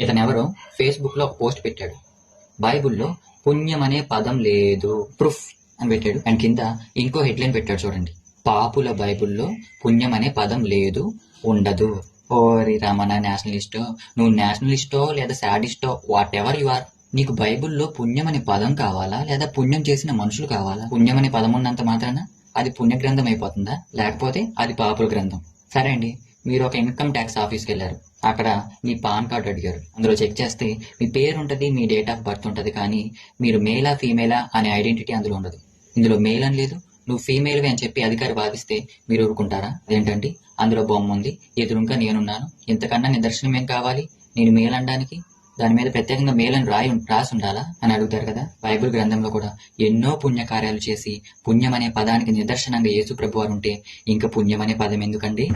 ఇతనెవరో ఫేస్బుక్లో ఒక పోస్ట్ పెట్టాడు. బైబిల్లో పుణ్యం అనే పదం లేదు ప్రూఫ్ అని పెట్టాడు. అండ్ కింద ఇంకో హెడ్లైన్ పెట్టాడు చూడండి. పాపుల బైబిల్లో పుణ్యం అనే పదం లేదు ఉండదు. ఓరి రమణ నేషనలిస్టో నువ్వు నేషనలిస్టో లేదా శాడిస్టో వాట్ ఎవర్ యు ఆర్? నీకు బైబిల్లో పుణ్యం అనే పదం కావాలా లేదా పుణ్యం చేసిన మనుషులు కావాలా? పుణ్యం అనే పదం ఉన్నంత మాత్రాన అది పుణ్య గ్రంథం అయిపోతుందా? లేకపోతే అది పాపుల గ్రంథం? సరే అండి. మీరు ఒక ఇన్కమ్ ట్యాక్స్ ఆఫీస్కి వెళ్ళారు. అక్కడ మీ పాన్ కార్డ్ అడిగారు. అందులో చెక్ చేస్తే మీ పేరు ఉంటుంది మీ డేట్ ఆఫ్ బర్త్ ఉంటుంది కానీ మీరు మేలా ఫీమేలా అనే ఐడెంటిటీ అందులో ఉండదు. ఇందులో మేల్ అని లేదు. నువ్వు ఫీమేల్వి అని చెప్పి అధికారి వాదిస్తే మీరు ఊరుకుంటారా? అదేంటండి? అందులో బొమ్మ ఉంది. ఎదురుగా నేనున్నాను. ఇంతకన్నా నిదర్శనం ఏం కావాలి? నేను మేల్ అనడానికి? దాని మీద ప్రత్యేకంగా మేలని రాయి రాసి ఉండాలా? అని అడుగుతారు కదా? బైబిల్ గ్రంథంలో కూడా ఎన్నో పుణ్యకార్యాలు చేసి పుణ్యం అనే పదానికి నిదర్శనంగా యేసు ప్రభు వారు ఉంటే ఇంకా పుణ్యం అనే పదం ఎందుకండి?